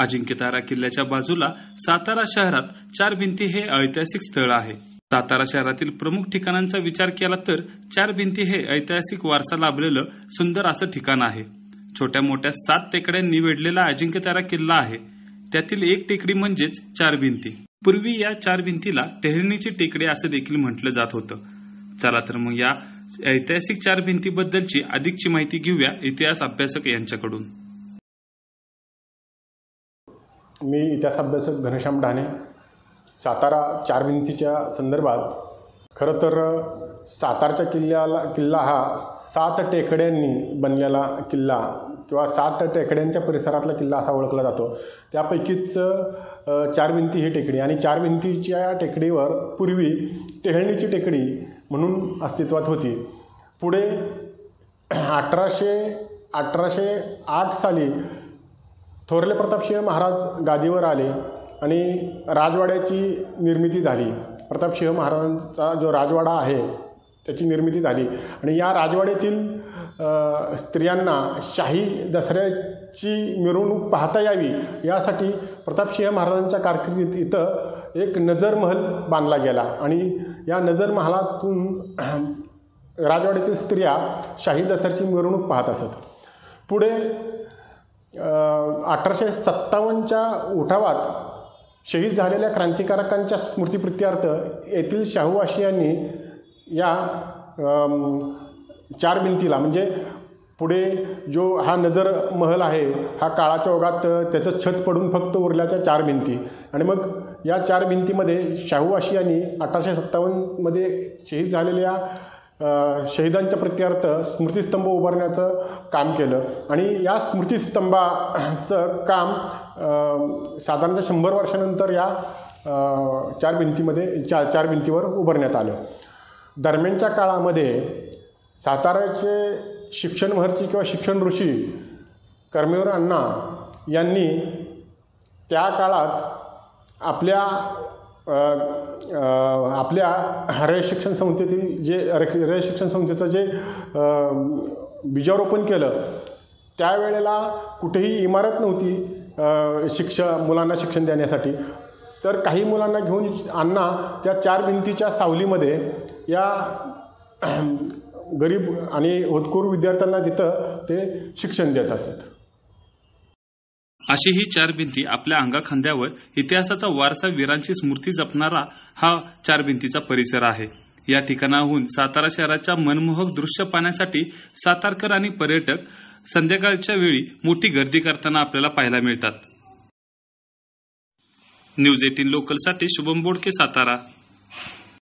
अजिंक्यतारा किल्ल्याच्या बाजूला सातारा शहरात चार भिंती हे ऐतिहासिक स्थळ आहे. सातारा शहरातील प्रमुख ठिकाणांचा विचार केला तर चार भिंती हे ऐतिहासिक वारसा लाभलेलं सुंदर असं ठिकाण आहे. छोट्या मोठ्या सात टेकड्यांनी वेढलेला अजिंक्यतारा किल्ला आहे. त्यातील एक टेकडी म्हणजेच चार भिंती. पूर्वी या चार भिंतीला टेहरणीची टेकडी असं देखील म्हटलं जात होतं. चला तर मग या ऐतिहासिक चार भिंतीबद्दलची अधिकची माहिती घेऊया इतिहास अभ्यासक यांच्याकडून. मी इतिहास अभ्यासक घनश्याम ढाणे. सातारा चार भिंतीच्या संदर्भात खरं तर सातारच्या किल्ल्याला किल्ला हा सात टेकड्यांनी बनलेला किल्ला किंवा सात टेकड्यांच्या परिसरातला किल्ला असा ओळखला जातो. त्यापैकीच चार भिंती ही टेकडी आणि चार भिंतीच्या टेकडीवर पूर्वी टेहळणीची टेकडी म्हणून अस्तित्वात होती. पुढे अठराशे अठराशे आठ साली थोरले प्रतापसिंह महाराज गादीवर आले आणि राजवाड्याची निर्मिती झाली. प्रतापसिंह महाराजांचा जो राजवाडा आहे त्याची निर्मिती झाली. आणि या राजवाड्यातील स्त्रियांना शाही दसऱ्याची मिरवणूक पाहता यावी यासाठी प्रतापसिंह महाराजांच्या कारकिर्दीत इथं एक नजर महल बांधला गेला. आणि या नजर महालातून राजवाड्यातील स्त्रिया शाही दसऱ्याची मिरवणूक पाहत असत. पुढे अठराशे सत्तावन्नच्या उठावात शहीद झालेल्या क्रांतिकारकांच्या स्मृतिप्रित्यर्थ येथील शाहूवासियांनी या चार भिंतीला म्हणजे पुढे जो हा नजर महल आहे हा काळाच्या ओघात त्याचं छत पडून फक्त उरल्या त्या चार भिंती. आणि मग या चार भिंतीमध्ये शाहूवासियांनी अठराशे सत्तावन्नमध्ये शहीद झालेल्या शहीदांच्या प्रत्यर्थ स्मृतिस्तंभ उभारण्याचं काम केलं. आणि या स्मृतिस्तंभाचं काम साधारणतः शंभर वर्षानंतर या चार भिंतीमध्ये चा चार भिंतीवर उभारण्यात आलं. दरम्यानच्या काळामध्ये साताऱ्याचे शिक्षण महर्षी किंवा शिक्षण ऋषी कर्मेवर अण्णा यांनी त्या काळात आपल्या आपल्या रय शिक्षण संस्थेतील जे र- रय शिक्षण संस्थेचं जे बीजारोपण केलं त्यावेळेला कुठेही इमारत नव्हती शिक्ष मुलांना शिक्षण देण्यासाठी. तर काही मुलांना घेऊन अण्णा त्या चार भिंतीच्या सावलीमध्ये या गरीब आणि होतकूर विद्यार्थ्यांना तिथं ते शिक्षण देत असत. अशी ही चार भिंती आपल्या अंगाखांद्यावर इतिहासाचा वारसा वीरांची स्मृती जपणारा हा चार भिंतीचा परिसर आहे. या ठिकाणाहून सातारा शहराच्या मनमोहक दृश्य पाहण्यासाठी सातारकर आणि पर्यटक संध्याकाळच्या वेळी मोठी गर्दी करताना आपल्याला पाहायला मिळतात. न्यूज एटीन लोकलसाठी शुभम बोडके सातारा.